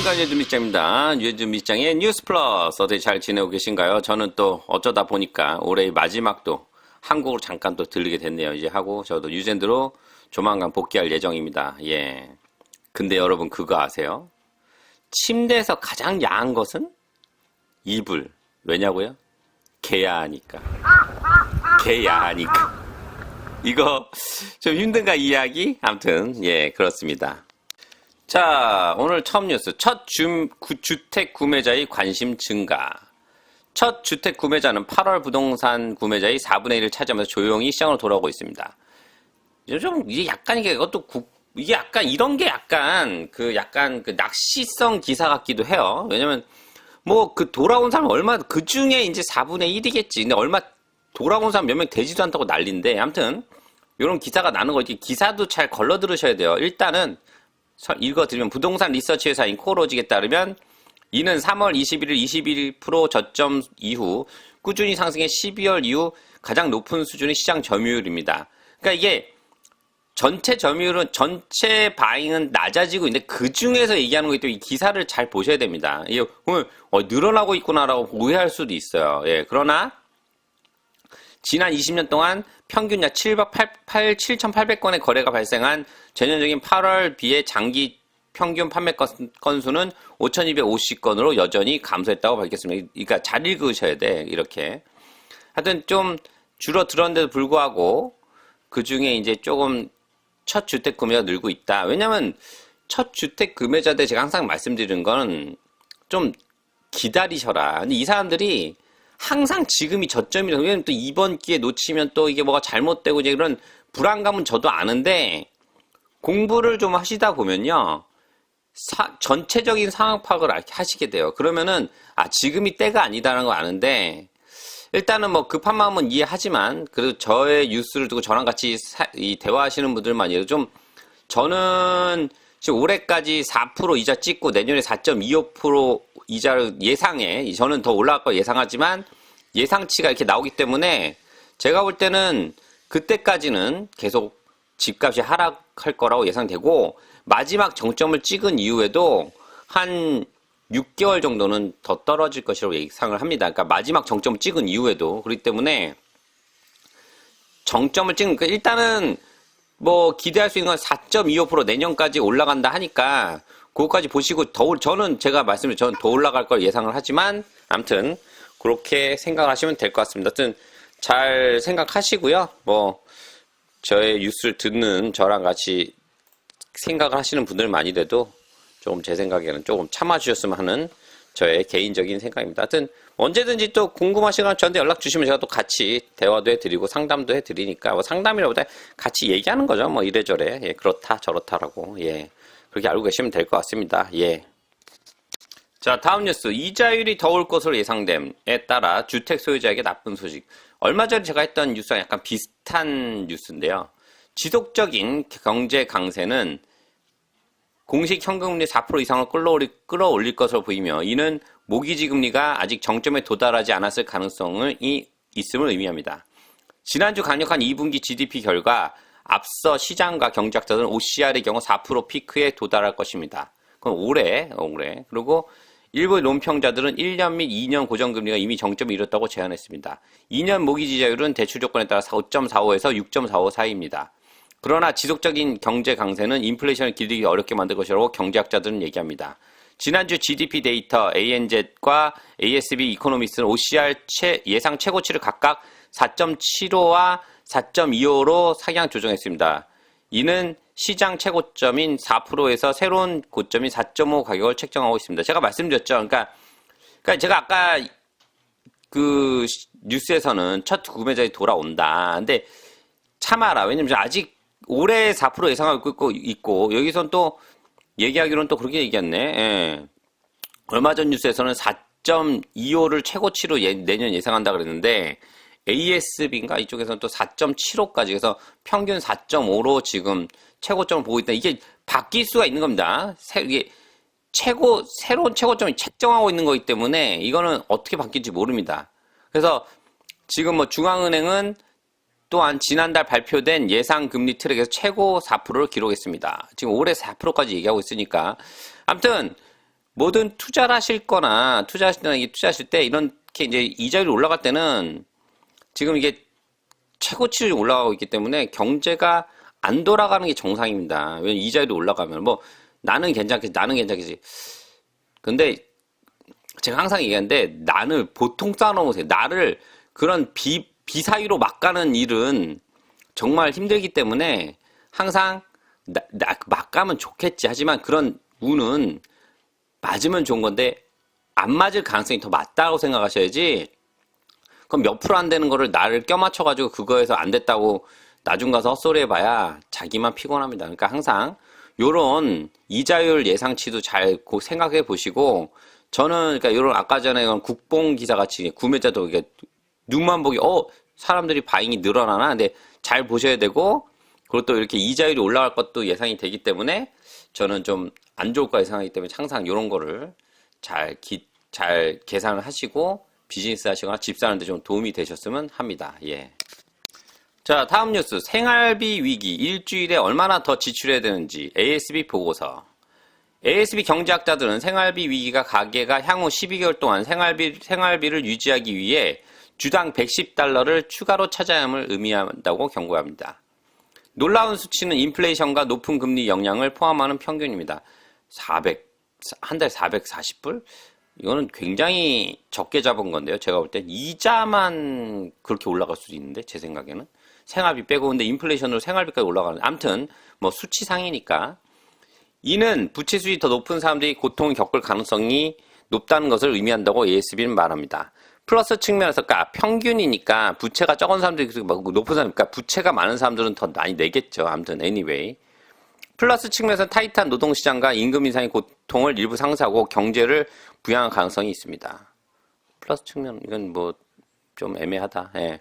안녕하십니까 유현준 밑장입니다. 유현준 밑장의 뉴스 플러스 어떻게 잘 지내고 계신가요? 저는 또 어쩌다 보니까 올해의 마지막도 한국으로 잠깐 또 들리게 됐네요. 이제 하고 저도 유젠드로 조만간 복귀할 예정입니다. 예. 근데 여러분 그거 아세요? 침대에서 가장 야한 것은 이불. 왜냐고요? 개야하니까. 개야하니까. 이거 좀 힘든가 이야기? 아무튼 예 그렇습니다. 자, 오늘 처음 뉴스. 첫 주, 구- 주택 구매자의 관심 증가. 첫 주택 구매자는 8월 부동산 구매자의 4분의 1을 차지하면서 조용히 시장으로 돌아오고 있습니다. 요즘 이게 약간 이게 이것도 국- 이게 약간 이런 게 약간 그 약간 그 낚시성 기사 같기도 해요. 왜냐면 뭐 그 돌아온 사람 얼마 그 중에 이제 4분의 1이겠지. 근데 얼마 돌아온 사람 몇 명 되지도 않다고 난린데 아무튼 이런 기사가 나는 거 이렇게 기사도 잘 걸러 들으셔야 돼요. 일단은 서- 읽어드리면 부동산 리서치 회사인 코로직에 따르면 이는 3월 21일 21% 저점 이후 꾸준히 상승해 12월 이후 가장 높은 수준의 시장 점유율입니다. 그러니까 이게 전체 점유율은 전체 바잉은 낮아지고 있는데 그 중에서 얘기하는 거또이 기사를 잘 보셔야 됩니다. 이게 오늘 어, 늘어나고 있구나라고 오해할 수도 있어요. 예, 그러나 지난 20년 동안 평균 약 708, 7,800건의 거래가 발생한 전년적인 8월 비해 장기 평균 판매 건- 건수는 5,250건으로 여전히 감소했다고 밝혔습니다. 그러니까 잘 읽으셔야 돼, 이렇게. 하여튼 좀 줄어들었는데도 불구하고 그 중에 이제 조금 첫 주택 구매가 늘고 있다. 왜냐면 첫 주택 구매자들 제가 항상 말씀드리는 건 좀 기다리셔라. 근데 이 사람들이 항상 지금이 저점이라 왜냐면 또 이번 기회 놓치면 또 이게 뭐가 잘못되고 이제 그런 불안감은 저도 아는데 공부를 좀 하시다 보면요. 사- 전체적인 상황 파악을 알- 하시게 돼요. 그러면은 아 지금이 때가 아니다라는 거 아는데 일단은 뭐 급한 마음은 이해하지만 그래도 저의 뉴스를 두고 저랑 같이 사- 이 대화하시는 분들만이라도 좀 저는 지금 올해까지 4% 이자 찍고 내년에 4.25% 이자를 예상해 저는 더 올라갈 거 예상하지만 예상치가 이렇게 나오기 때문에 제가 볼 때는 그때까지는 계속 집값이 하락할 거라고 예상되고 마지막 정점을 찍은 이후에도 한 6개월 정도는 더 떨어질 것이라고 예상을 합니다. 그러니까 마지막 정점을 찍은 이후에도 그렇기 때문에 정점을 찍은 그 일단은 뭐 기대할 수 있는 건 4.25% 내년까지 올라간다 하니까 그거까지 보시고 더 올- 저는 제가 말씀을 저는 더 올라갈 걸 예상을 하지만 아무튼 그렇게 생각하시면 될 것 같습니다. 하여튼 잘 생각하시고요. 뭐 저의 뉴스를 듣는 저랑 같이 생각을 하시는 분들만이라도 조금 제 생각에는 조금 참아주셨으면 하는 저의 개인적인 생각입니다. 하여튼 언제든지 또 궁금하시거나 저한테 연락 주시면 제가 또 같이 대화도 해드리고 상담도 해드리니까 뭐 상담이라보다 같이 얘기하는 거죠. 뭐 이래저래 예, 그렇다 저렇다라고 예 그렇게 알고 계시면 될 것 같습니다. 예. 자 다음 뉴스 이자율이 더 올 것으로 예상됨에 따라 주택 소유자에게 나쁜 소식. 얼마 전에 제가 했던 뉴스랑 약간 비슷한 뉴스인데요. 지속적인 경제 강세는 공식 현금금리 4% 이상을 끌어올릴, 끌어올릴 것으로 보이며 이는 모기지 금리가 아직 정점에 도달하지 않았을 가능성이 있음을 의미합니다. 지난주 강력한 2분기 GDP 결과 앞서 시장과 경제학자들은 OCR의 경우 4% 피크에 도달할 것입니다. 그건 올해, 올해. 그리고 일부 논평자들은 1년 및 2년 고정금리가 이미 정점에 이뤘다고 제안했습니다. 2년 모기 지자율은 대출 조건에 따라 5.45에서 6.45 사이입니다. 그러나 지속적인 경제 강세는 인플레이션을 길리기 어렵게 만들 것이라고 경제학자들은 얘기합니다. 지난주 GDP 데이터 ANZ과 ASB 이코노미스는 OCR 최- 예상 최고치를 각각 4.75와 4.25로 상향 조정했습니다. 이는 시장 최고점인 4%에서 새로운 고점인 4.5 가격을 책정하고 있습니다. 제가 말씀드렸죠. 그러니까, 그러니까 제가 아까 그 뉴스에서는 첫 구매자이 돌아온다. 근데 참아라. 왜냐면 아직 올해 4% 예상하고 있고, 있고 여기선 또 얘기하기로는 또 그렇게 얘기했네. 예. 얼마 전 뉴스에서는 4.25를 최고치로 예- 내년 예상한다 그랬는데 ASB인가 이쪽에서는 또 4.75까지 그래서 평균 4.5로 지금 최고점을 보고 있다. 이게 바뀔 수가 있는 겁니다. 새, 이게 최고 새로운 최고점이 책정하고 있는 거기 때문에 이거는 어떻게 바뀔지 모릅니다. 그래서 지금 뭐 중앙은행은 또한 지난달 발표된 예상 금리 트랙에서 최고 4%를 기록했습니다. 지금 올해 4%까지 얘기하고 있으니까 아무튼 뭐든 투자를 하실 거나 투자하실 이게 투자하실 때 이렇게 이제 이자율이 올라갈 때는 지금 이게 최고치를 올라가고 있기 때문에 경제가 안 돌아가는 게 정상입니다. 왜냐면 이자율이 올라가면 뭐 나는 괜찮겠지, 나는 괜찮겠지. 근데 제가 항상 얘기하는데 나를 보통 쌓아놓으세요. 나를 그런 비, 비사유로 막 가는 일은 정말 힘들기 때문에 항상 나, 나, 막 가면 좋겠지. 하지만 그런 운은 맞으면 좋은 건데 안 맞을 가능성이 더 맞다고 생각하셔야지 그럼 몇 프로 안 되는 거를 나를 껴맞춰가지고 그거에서 안 됐다고 나중 가서 헛소리 해봐야 자기만 피곤합니다. 그러니까 항상 요런 이자율 예상치도 잘 고- 생각해 보시고 저는 그러니까 요런 아까 전에 국뽕 기사 같이 구매자도 이게 눈만 보기 어 사람들이 바잉이 늘어나나 근데 잘 보셔야 되고 그리고 또 이렇게 이자율이 올라갈 것도 예상이 되기 때문에 저는 좀 안 좋을 거라 생각하기 때문에 항상 이런 거를 잘, 기, 잘 계산을 하시고 비즈니스 하시거나 집 사는데 좀 도움이 되셨으면 합니다. 예. 자, 다음 뉴스. 생활비 위기. 일주일에 얼마나 더 지출해야 되는지. ASB 보고서. ASB 경제학자들은 생활비 위기가 가계가 향후 12개월 동안 생활비, 생활비를 유지하기 위해 주당 110달러를 추가로 찾아야 함을 의미한다고 경고합니다. 놀라운 수치는 인플레이션과 높은 금리 영향을 포함하는 평균입니다. 400, 한 달 440불? 이거는 굉장히 적게 잡은 건데요. 제가 볼 땐 이자만 그렇게 올라갈 수도 있는데, 제 생각에는. 생활비 빼고, 근데 인플레이션으로 생활비까지 올라가는. 암튼, 뭐 수치상이니까. 이는 부채 수익이 더 높은 사람들이 고통을 겪을 가능성이 높다는 것을 의미한다고 ASB는 말합니다. 플러스 측면에서 그러니까 평균이니까 부채가 적은 사람들이 막 높은 사람, 그러니까 부채가 많은 사람들은 더 많이 내겠죠. 아무튼 anyway. 플러스 측면에서 타이트한 노동시장과 임금 인상의 고통을 일부 상쇄하고 경제를 부양할 가능성이 있습니다. 플러스 측면 이건 뭐 좀 애매하다. 예.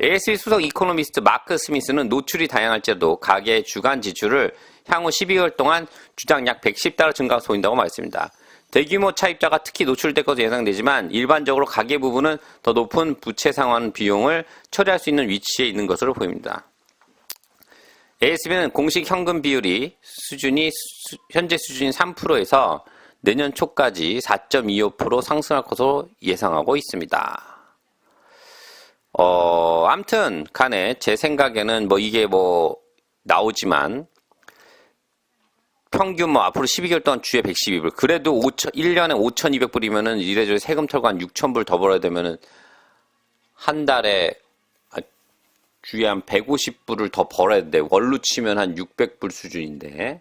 ASB 수석 이코노미스트 마크 스미스는 노출이 다양할지라도 가계 주간 지출을 향후 12개월 동안 주당 약 110달러 증가가 보인다고 말했습니다. 대규모 차입자가 특히 노출될 것으로 예상되지만 일반적으로 가계 부분은 더 높은 부채 상환 비용을 처리할 수 있는 위치에 있는 것으로 보입니다. ASB는 공식 현금 비율이 수준이 수- 현재 수준인 3%에서 내년 초까지 4.25% 상승할 것으로 예상하고 있습니다. 어, 암튼 간에 제 생각에는 뭐 이게 뭐 나오지만 평균 뭐 앞으로 12개월 동안 주에 112불. 그래도 5천, 1년에 5,200불이면은 이래저래 세금 털고 한 6,000불 더 벌어야 되면은 한 달에 아, 주에 한 150불을 더 벌어야 돼. 월로 치면 한 600불 수준인데.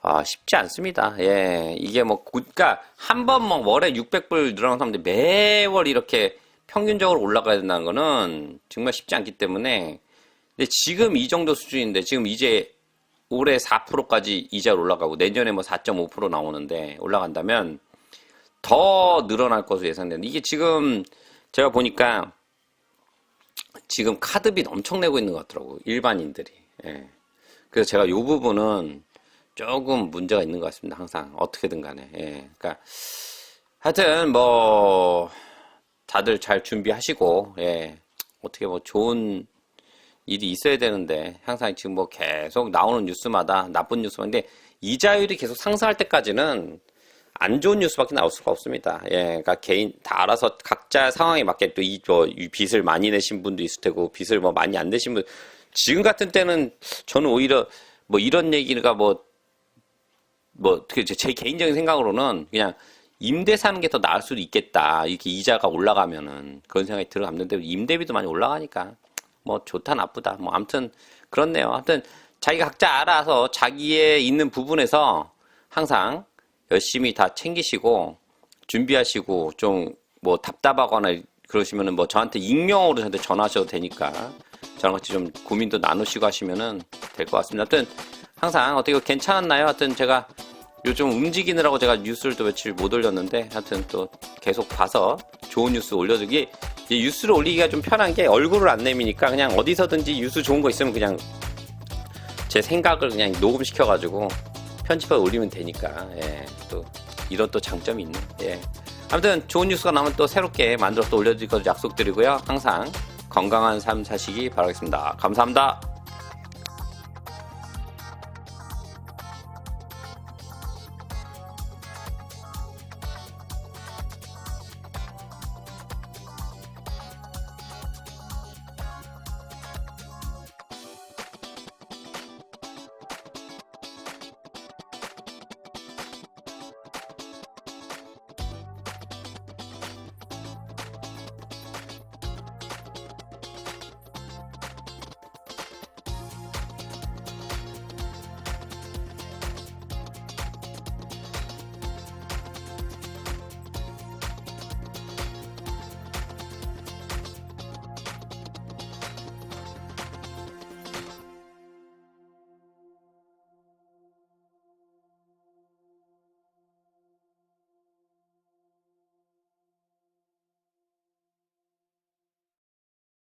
아, 쉽지 않습니다. 예. 이게 뭐, 그니까, 한 번 뭐, 월에 600불 늘어난 사람들 매월 이렇게 평균적으로 올라가야 된다는 거는 정말 쉽지 않기 때문에. 근데 지금 이 정도 수준인데, 지금 이제 올해 4%까지 이자로 올라가고, 내년에 뭐 4.5% 나오는데, 올라간다면 더 늘어날 것으로 예상되는데, 이게 지금 제가 보니까 지금 카드빚 엄청 내고 있는 것 같더라고요. 일반인들이. 예. 그래서 제가 이 부분은 조금 문제가 있는 것 같습니다. 항상 어떻게든 간에. 예. 그러니까 하여튼 뭐 다들 잘 준비하시고 예. 어떻게 뭐 좋은 일이 있어야 되는데 항상 지금 뭐 계속 나오는 뉴스마다 나쁜 뉴스만 근데 이자율이 계속 상승할 때까지는 안 좋은 뉴스밖에 나올 수가 없습니다. 예, 그러니까 개인 다 알아서 각자 상황에 맞게 또 이 뭐, 이 빚을 많이 내신 분도 있을 테고 빚을 뭐 많이 안 내신 분 지금 같은 때는 저는 오히려 뭐 이런 얘기가 뭐뭐 어떻게 제- 제 개인적인 생각으로는 그냥 임대 사는 게 더 나을 수도 있겠다. 이렇게 이자가 올라가면은 그런 생각이 들어갔는데 임대비도 많이 올라가니까 뭐 좋다 나쁘다. 뭐 아무튼 그렇네요. 아무튼 자기가 각자 알아서 자기의 있는 부분에서 항상 열심히 다 챙기시고 준비하시고 좀 뭐 답답하거나 그러시면은 뭐 저한테 익명으로 저한테 전화하셔도 되니까 저랑 같이 좀 고민도 나누시고 하시면은 될 것 같습니다. 하여튼 항상 어떻게 괜찮았나요? 하여튼 제가 요즘 움직이느라고 제가 뉴스를 또 며칠 못 올렸는데 하여튼 또 계속 봐서 좋은 뉴스 올려주기 이 뉴스를 올리기가 좀 편한 게 얼굴을 안 내미니까 그냥 어디서든지 뉴스 좋은 거 있으면 그냥 제 생각을 그냥 녹음시켜가지고 편집해 올리면 되니까 예, 또 이런 또 장점이 있네. 예. 아무튼 좋은 뉴스가 나오면 또 새롭게 만들어 또 올려드릴 것을 약속드리고요. 항상 건강한 삶 사시기 바라겠습니다. 감사합니다.